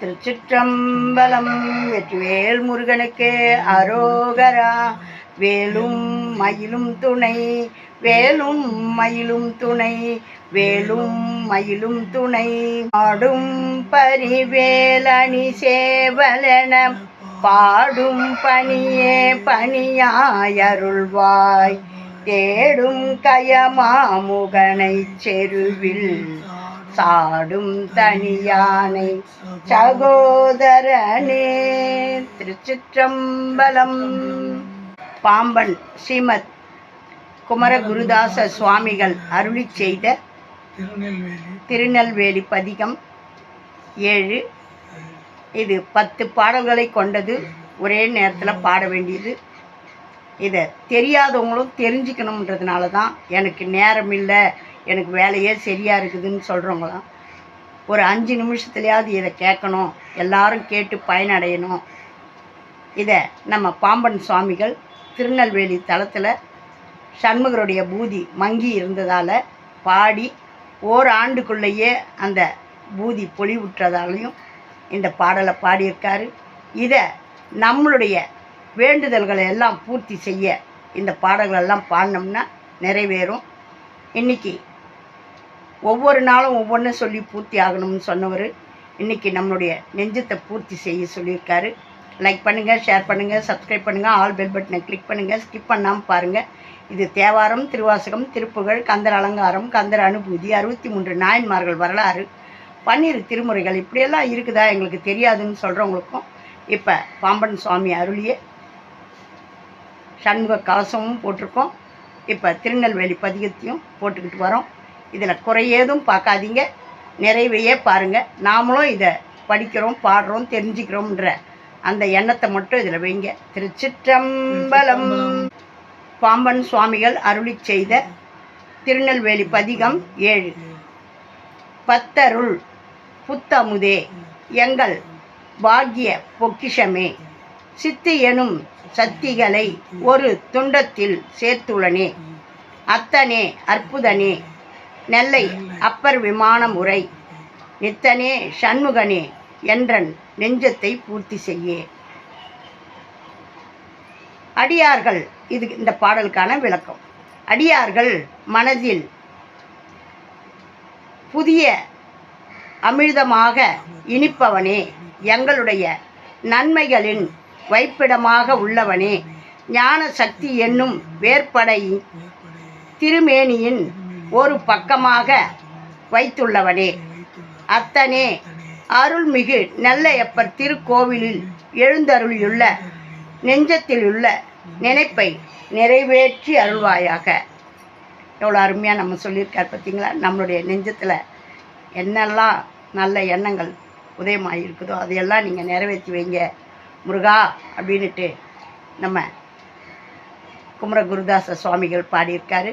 திருச்சிற்றம்பலம் வெற்றிவேல் முருகனுக்கு அரோகரா. வேலும் மயிலும் துணை வேலும் மயிலும் துணை வேலும் மயிலும் துணை. ஆடும் பரிவேலணி சேவலன பாடும் பணியே பணியாயருள்வாய் தேடும் கயமாமுகனைச் செருவில் சாடும் தனியானை சகோதரனே. திருச்சிற்றம்பலம். பாம்பன் ஸ்ரீமத் குமரகுருதாச சுவாமிகள் அருளி செய்த திருநெல்வேலி திருநெல்வேலி பதிகம் ஏழு. இது பத்து பாடல்களை கொண்டது. ஒரே நேரத்தில் பாட வேண்டியது. இதை தெரியாதவங்களும் தெரிஞ்சுக்கணுன்றதுனால தான் எனக்கு நேரம் இல்லை எனக்கு வேலையே சரியாக இருக்குதுன்னு சொல்கிறவங்களாம் ஒரு அஞ்சு நிமிஷத்துலையாவது இதை கேட்கணும். எல்லாரும் கேட்டு பயனடையணும். இதை நம்ம பாம்பன் சுவாமிகள் திருநெல்வேலி தளத்தில் சண்முகருடைய பூதி மங்கி இருந்ததால் பாடி ஓராண்டுக்குள்ளேயே அந்த பூதி பொலிவுற்றதாலையும் இந்த பாடலை பாடியிருக்காரு. இதை நம்மளுடைய வேண்டுதல்களை எல்லாம் பூர்த்தி செய்ய இந்த பாடல்களெல்லாம் பாடினோம்னா நிறைவேறும். இன்னைக்கு ஒவ்வொரு நாளும் ஒவ்வொன்றும் சொல்லி பூர்த்தி ஆகணும்னு சொன்னவர் இன்னைக்கு நம்மளுடைய நெஞ்சத்தை பூர்த்தி செய்ய சொல்லியிருக்காரு. லைக் பண்ணுங்கள் ஷேர் பண்ணுங்கள் சப்ஸ்கிரைப் பண்ணுங்கள் ஆல் பெல் பட்டனை கிளிக் பண்ணுங்கள் ஸ்கிப் பண்ணாமல் பாருங்கள் இது தேவாரம் திருவாசகம் திருப்புகழ் கந்தர் அலங்காரம் கந்தர் அனுபூதி அறுபத்தி மூன்று நாயன்மார்கள் வரலாறு பன்னிரு திருமுறைகள் இப்படியெல்லாம் இருக்குதா எங்களுக்கு தெரியாதுன்னு சொல்கிறவங்களுக்கும் இப்போ பாம்பன் சுவாமி அருளிய சண்முக கவசமும் போட்டிருக்கோம். இப்போ திருநெல்வேலி பதிகத்தையும் போட்டுக்கிட்டு வரோம். இதில் குறையேதும் பார்க்காதீங்க. நிறைவையே பாருங்கள் நாமளும் இதை படிக்கிறோம் பாடுறோம் தெரிஞ்சுக்கிறோம்ன்ற அந்த எண்ணத்தை மட்டும் இதில் வைங்க. திருச்சிற்றம்பலம். பாம்பன் சுவாமிகள் அருளி செய்த திருநெல்வேலி பதிகம் ஏழு. பத்தருள் புத்தமுதே எங்கள் பாக்கிய பொக்கிஷமே. சித்து எனும் சக்திகளை ஒரு துண்டத்தில் சேர்த்துள்ளனே. அத்தனே அற்புதனே. நெல்லை அப்பர் விமானம் உரை. நித்தனே சண்முகனே என்றன் நெஞ்சத்தை பூர்த்தி செய்யே. அடியார்கள் இது இந்த பாடலுக்கான விளக்கம். அடியார்கள் மனதில் புதிய அமிர்தமாக இனிப்பவனே எங்களுடைய நன்மைகளின் வைப்பிடமாக உள்ளவனே. ஞான சக்தி என்னும் வேற்படை திருமேனியின் ஒரு பக்கமாக வைத்துள்ளவனே. அத்தனே அருள்மிகு நெல்லையப்பர் திருக்கோவிலில் எழுந்தருளியுள்ள நெஞ்சத்திலுள்ள நினைப்பை நிறைவேற்றி அருள்வாயாக. எவ்வளோ அருமையாக நம்ம சொல்லியிருக்கார் பார்த்தீங்களா நம்மளுடைய நெஞ்சத்தில் என்னெல்லாம் நல்ல எண்ணங்கள் உதயமாக இருக்குதோ அதையெல்லாம் நீங்கள் நிறைவேற்றி வைங்க. முருகா அப்படின்ட்டு நம்ம குமர குருதாச சுவாமிகள் பாடியிருக்காரு.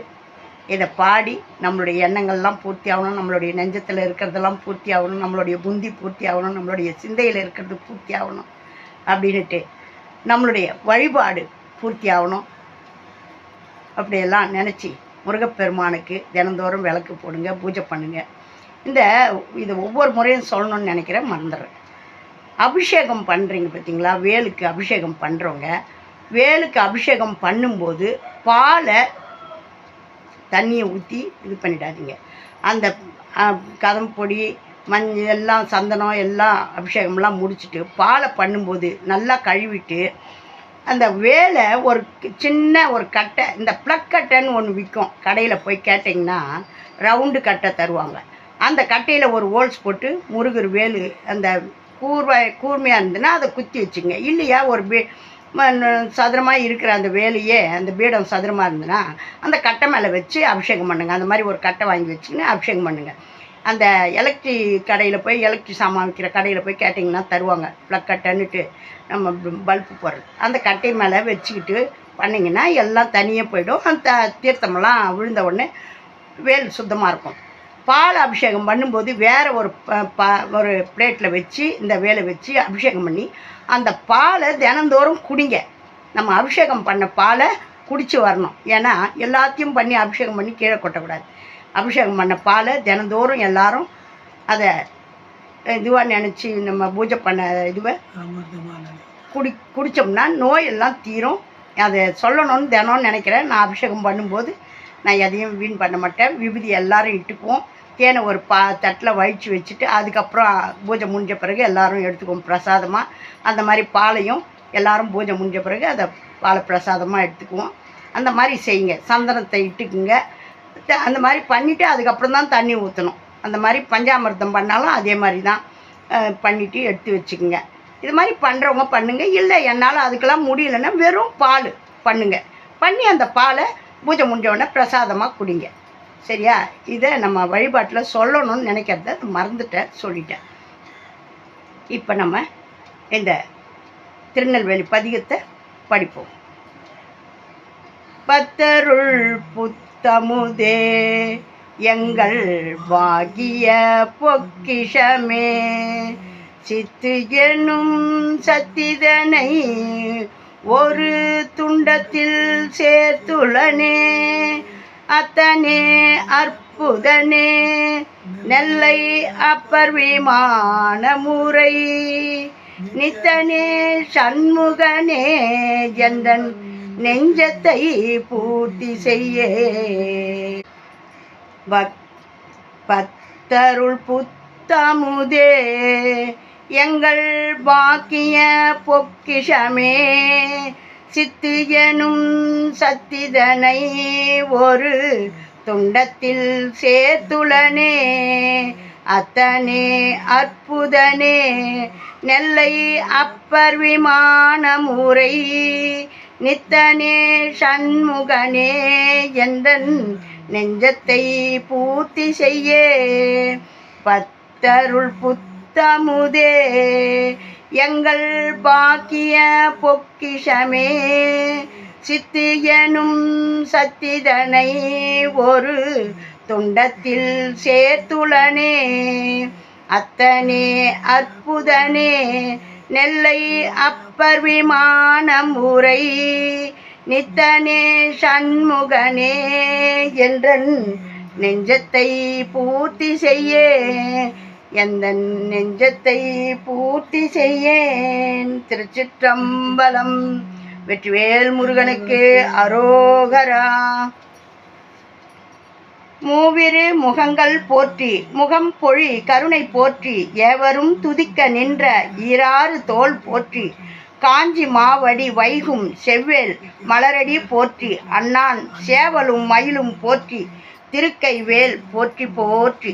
இதை பாடி நம்மளுடைய எண்ணங்கள்லாம் பூர்த்தி ஆகணும் நம்மளுடைய நெஞ்சத்தில் இருக்கிறதெல்லாம் பூர்த்தி ஆகணும் நம்மளுடைய புந்தி பூர்த்தி ஆகணும் நம்மளுடைய சிந்தையில் இருக்கிறது பூர்த்தி ஆகணும் அப்படின்னுட்டு நம்மளுடைய வழிபாடு பூர்த்தி ஆகணும். அப்படியெல்லாம் நினச்சி முருகப்பெருமானுக்கு தினந்தோறும் விளக்கு போடுங்க பூஜை பண்ணுங்க. இந்த இது ஒவ்வொரு முறையும் சொல்லணும்னு நினைக்கிறேன் மறந்துடுறேன். அபிஷேகம் பண்ணுறீங்க பார்த்தீங்களா வேலுக்கு அபிஷேகம் பண்ணுறவங்க வேலுக்கு அபிஷேகம் பண்ணும்போது பாலை தண்ணியை ஊற்றி இது பண்ணிடாதீங்க. அந்த அஹ், கதம் பொடி மஞ்சள் எல்லாம் சந்தனம் எல்லாம் அபிஷேகம்லாம் முடிச்சுட்டு பாலை பண்ணும்போது நல்லா கழுவிட்டு அந்த வேலை ஒரு சின்ன ஒரு கட்டை இந்த ப்ளக் கட்டைன்னு ஒன்று விற்கும் கடையில் போய் கேட்டிங்கன்னா ரவுண்டு கட்டை தருவாங்க. அந்த கட்டையில் ஒரு ஹோல்ஸ் போட்டு முருகர் வேலு அந்த கூர்வாய் கூர்மையாக இருந்ததுன்னா அதை குத்தி வச்சுங்க. இல்லையா ஒரு பே சதுரமாக இருக்கிற அந்த வேலையே அந்த பீடம் சதுரமாக இருந்ததுன்னா அந்த கட்டை மேலே வச்சு அபிஷேகம் பண்ணுங்கள் அந்த மாதிரி ஒரு கட்டை வாங்கி வச்சுக்கின்னு அபிஷேகம் பண்ணுங்கள் அந்த எலக்ட்ரி கடையில் போய் எலக்ட்ரி சாமான் விற்கிற கடையில் போய் கேட்டிங்கன்னா தருவாங்க. ப்ளக் கட்டைன்னுட்டு நம்ம பல்பு போடுறது. அந்த கட்டை மேலே வச்சுக்கிட்டு பண்ணிங்கன்னா எல்லாம் தனியாக போயிடும். அந்த தீர்த்தமெல்லாம் விழுந்த உடனே வேல் சுத்தமாக இருக்கும். பால் அபிஷேகம் பண்ணும்போது வேறு ஒரு ப- ப- ஒரு பிளேட்டில் வச்சு இந்த வேலை வச்சு அபிஷேகம் பண்ணி அந்த பாலை தினந்தோறும் குடிங்க. நம்ம அபிஷேகம் பண்ண பாலை குடித்து வரணும். ஏன்னா எல்லாத்தையும் பண்ணி அபிஷேகம் பண்ணி கீழே கொட்டக்கூடாது. அபிஷேகம் பண்ண பாலை தினந்தோறும் எல்லாரும் அதை இதுவாக நினச்சி நம்ம பூஜை பண்ண இதுவை குடி குடித்தோம்னா நோயெல்லாம் தீரும். அதை சொல்லணும்னு தினம்னு நினைக்கிறேன். நான் அபிஷேகம் பண்ணும்போது நான் எதையும் வீண் பண்ண மாட்டேன். விபூதி எல்லாரும் இட்டுக்குவோம். தேனை ஒரு பா தட்டில் வழித்து வச்சுட்டு அதுக்கப்புறம் பூஜை முடிஞ்ச பிறகு எல்லாரும் எடுத்துக்குவோம் பிரசாதமாக அந்த மாதிரி பாலையும் எல்லாரும் பூஜை முடிஞ்ச பிறகு அதை பாலை பிரசாதமாக எடுத்துக்குவோம். அந்த மாதிரி செய்யுங்க. சந்தனத்தை இட்டுக்குங்க. த- அந்த மாதிரி பண்ணிவிட்டு அதுக்கப்புறம் தான் தண்ணி ஊற்றணும் அந்த மாதிரி பஞ்சாமிர்தம் பண்ணாலும் அதே மாதிரி தான் பண்ணிவிட்டு எடுத்து வச்சுக்குங்க. இது மாதிரி பண்ணுறவங்க பண்ணுங்கள் இல்லை என்னால் அதுக்கெல்லாம் முடியலன்னா வெறும் பால் பண்ணுங்கள் பண்ணி அந்த பாலை பூஜை முடிஞ்ச உடனே பிரசாதமாக குடிங்க. சரியா? இதை நம்ம வழிபாட்டில் சொல்லணும்னு நினைக்கிறத மறந்துட்டேன் சொல்லிட்டேன். இப்போ நம்ம இந்த திருநெல்வேலி பதிகத்தை படிப்போம். பத்தருள் புத்தமுதே எங்கள் வாகிய பொக்கிஷமே சித்து எனும் சத்திதனை ஒரு துண்டத்தில் சேர்த்துளனே அத்தனே அற்புதனே நெல்லை அப்பர் விமான முறை நித்தனே சண்முகனே ஜந்தன் நெஞ்சத்தை பூர்த்தி செய்ய. பக் பத்தருள் புத்தமுதே எங்கள் பாக்கிய பொக்கிஷமே சித்து எனும் சத்திதனை ஒரு துண்டத்தில் சேர்த்துளனே அத்தனே அற்புதனே நெல்லை அப்பர் விமானமுறை நித்தனே சண்முகனே எந்தன் நெஞ்சத்தை பூர்த்தி செய்ய பத்தருள் தமுதே. எங்கள் பாக்கிய பொக்கிஷமே. சித்து எனும் சத்திதனை ஒரு துண்டத்தில் சேர்த்துளனே. அத்தனே அற்புதனே. நெல்லை அப்பர் விமானம் உரை. நித்தனே சண்முகனே என்றன் நெஞ்சத்தை பூர்த்தி செய்ய. எந்த நெஞ்சத்தை பூர்த்தி செய்யேன்? திருச்சிற்றம்பலம் வெற்றிவேல் முருகனுக்கு அரோகரா. மூவிரு முகங்கள் போற்றி முகம் பொழி கருணை போற்றி எவரும் துதிக்க நின்ற ஈராறு தோல் போற்றி காஞ்சி மாவடி வைகும் செவ்வேல் மலரடி போற்றி அண்ணான் சேவலும் மயிலும் போற்றி திருக்கை வேல் போற்றி போற்றி.